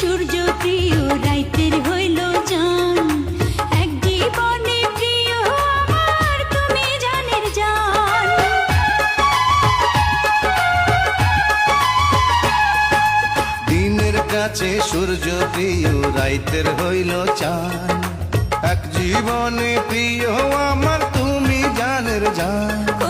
সূর্য প্রিয়, রাইতের হইল জান এক জীবনে প্রিয় আমার, তুমি জানের জান। দিনের কাছে সূর্য চান আমার, তুমি জানের জান।